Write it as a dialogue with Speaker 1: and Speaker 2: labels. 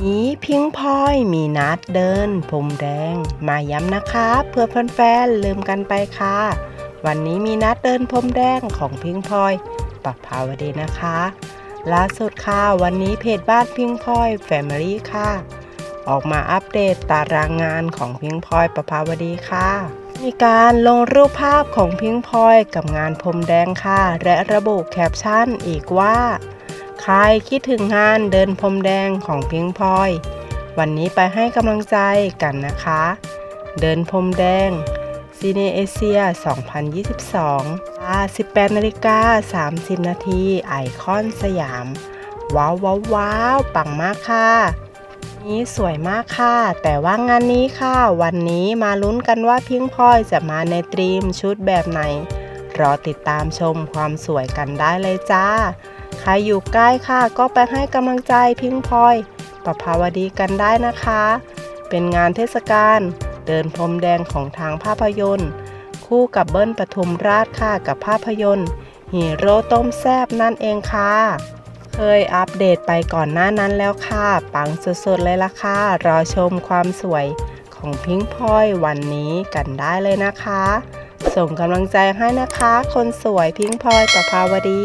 Speaker 1: นี้พิงพลอยมีนัดเดินพรมแดง มาย้ำนะคะ เพื่อแฟนๆลืมกันไปค่ะ วันนี้มีนัดเดินพรมแดงของพิงพลอยปรับภาวดีนะคะ ล่าสุดค่ะ วันนี้เพจบ้านพิงพลอยแฟมิลี่ค่ะ ออกมาอัปเดตตารางงานของพิงพลอยประภาวดีค่ะ มีการลงรูปภาพของพิงพลอยกับงานพรมแดงค่ะ และระบุแคปชั่นอีกว่า ใครคิดถึงงานเดินพรมแดงของพิงพลอย วันนี้ไปให้กำลังใจกันนะคะ เดินพรมแดงซีเนเอเชีย 2022เวลา18นาฬิกา30 นาทีไอคอนสยาม ว้าวว้าววาวปังมากค่ะ นี้สวยมากค่ะ แต่ว่างานนี้ค่ะ วันนี้มาลุ้นกันว่าพิงพลอยจะมาในตรีมชุดแบบไหน รอติดตามชมความสวยกันได้เลยจ้า ใครอยู่ใกล้ค่ะ ก็ไปให้กำลังใจพิงพลอยประภาวดีกันได้นะคะ เป็นงานเทศกาลเดินพรมแดงของทางภาพยนตร์ คู่กับเบิ้ลปทุมราชค่ะกับภาพยนตร์ฮีโร่ต้มแซบนั่นเองค่ะ เคยอัปเดตไปก่อนหน้านั้นแล้วค่ะ ปังสุดๆเลยล่ะค่ะ รอชมความสวยของพิงพลอยวันนี้กันได้เลยนะคะ ส่งกำลังใจให้นะคะ คนสวยพิงพลอยประภาวดี